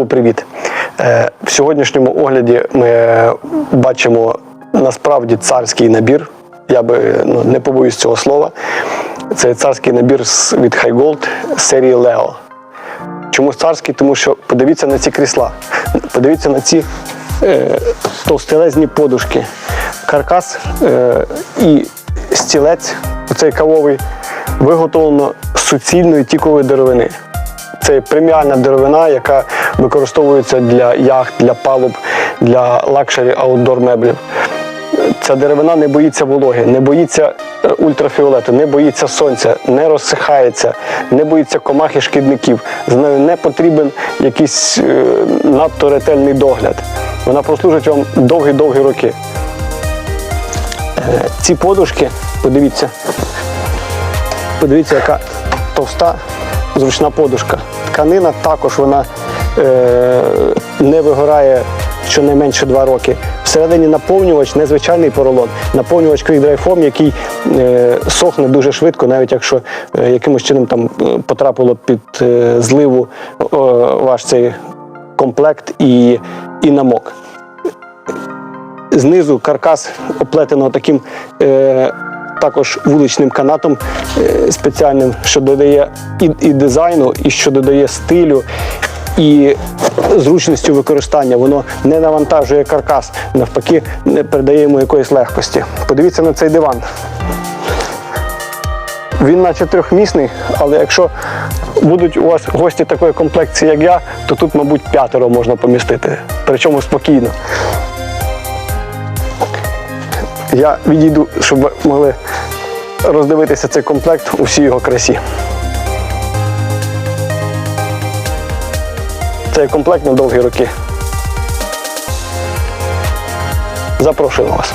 Знову привіт. Е, В сьогоднішньому огляді ми бачимо насправді царський набір. Я би ну, не побоюсь цього слова. Це царський набір від High Gold серії Leo. Чому царський? Тому що подивіться на ці крісла, подивіться на ці е, товстелезні подушки, каркас е, і стілець, оцей кавовий, виготовлено з суцільної тікової деревини. Це преміальна деревина, яка використовується для яхт, для палуб, для лакшері аутдор меблів. Ця деревина не боїться вологи, не боїться е, ультрафіолету, не боїться сонця, не розсихається, не боїться комах і шкідників. З нею не потрібен якийсь е, надто ретельний догляд. Вона прослужить вам довгі-довгі роки. Е, Ці подушки, подивіться, подивіться, яка товста, зручна подушка. Тканина також вона не вигорає щонайменше 2 роки. Всередині наповнювач незвичайний поролон, наповнювач крейдрайфом, який е, сохне дуже швидко, навіть якщо е, якимось чином там е, потрапило під е, зливу е, ваш цей комплект і, і намок. Знизу каркас оплетено таким е, також вуличним канатом е, спеціальним, що додає і, і дизайну, і що додає стилю. І зручністю використання воно не навантажує каркас, навпаки, не передає йому якоїсь легкості. Подивіться на цей диван. Він наче трьохмісний, але якщо будуть у вас гості такої комплекції, як я, то тут, мабуть, п'ятеро можна помістити. Причому спокійно. Я відійду, щоб ви могли роздивитися цей комплект у всій його красі. Цей комплект на довгі роки. Запрошуємо вас.